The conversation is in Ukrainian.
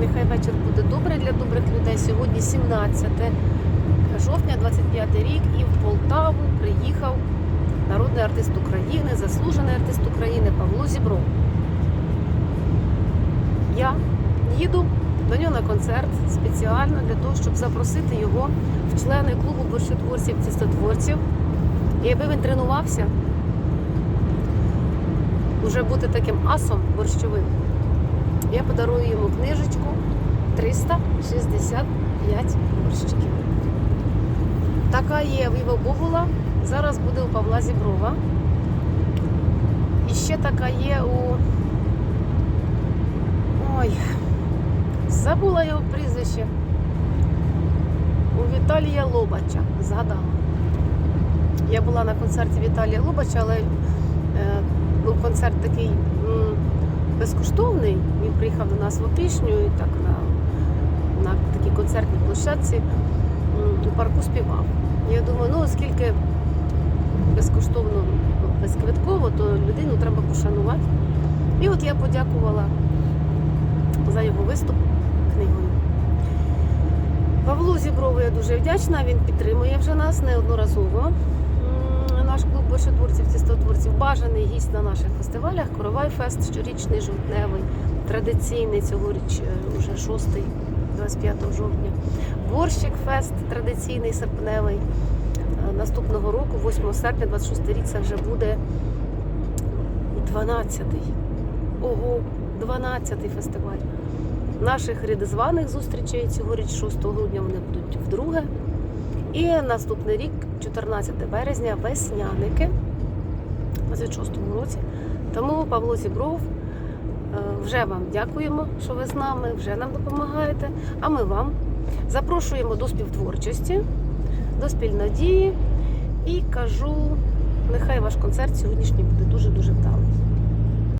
Нехай вечір буде добрий для добрих людей. Сьогодні 17 жовтня, 25 рік, і в Полтаву приїхав народний артист України, заслужений артист України Павло Зібров. Я їду до нього на концерт спеціально для того, щоб запросити його в члени клубу борщотворців цистотворців. І аби він тренувався вже бути таким асом борщовим, я подарую йому книжечку 365 борщиків. Така є в Іво Бобула, зараз буде у Павла Зіброва. І ще така є у. Ой, забула його прізвище. У Віталія Лобача, згадала. Я була на концерті Віталія Лобача, але е, був концерт такий безкоштовний. Він приїхав до нас в Опішню і так на, на такій концертній площадці у парку співав. Я думаю, ну оскільки безкоштовно, безквитково, то людину треба пошанувати. І от я подякувала за його виступ книгою. Павлу Зіброву я дуже вдячна, він підтримує вже нас неодноразово. Борщотворців, тістотворців бажаний гість на наших фестивалях. Коровай фест щорічний жовтневий, традиційний цьогоріч е, уже шостий, 25 жовтня. Борщик фест традиційний серпневий. Е, Наступного року, 8 серпня, 26 рік, це вже буде 12-й. Ого, 12-й фестиваль. Наших рідзваних зустрічей цьогоріч 6 грудня вони будуть вдруге. І наступний рік, 14 березня, весняники у 26-му році. Тому Павло Зібров, е, вже вам дякуємо, що ви з нами, вже нам допомагаєте. А ми вам запрошуємо до співтворчості, до спільнодії і кажу, нехай ваш концерт сьогоднішній буде дуже-дуже вдалий.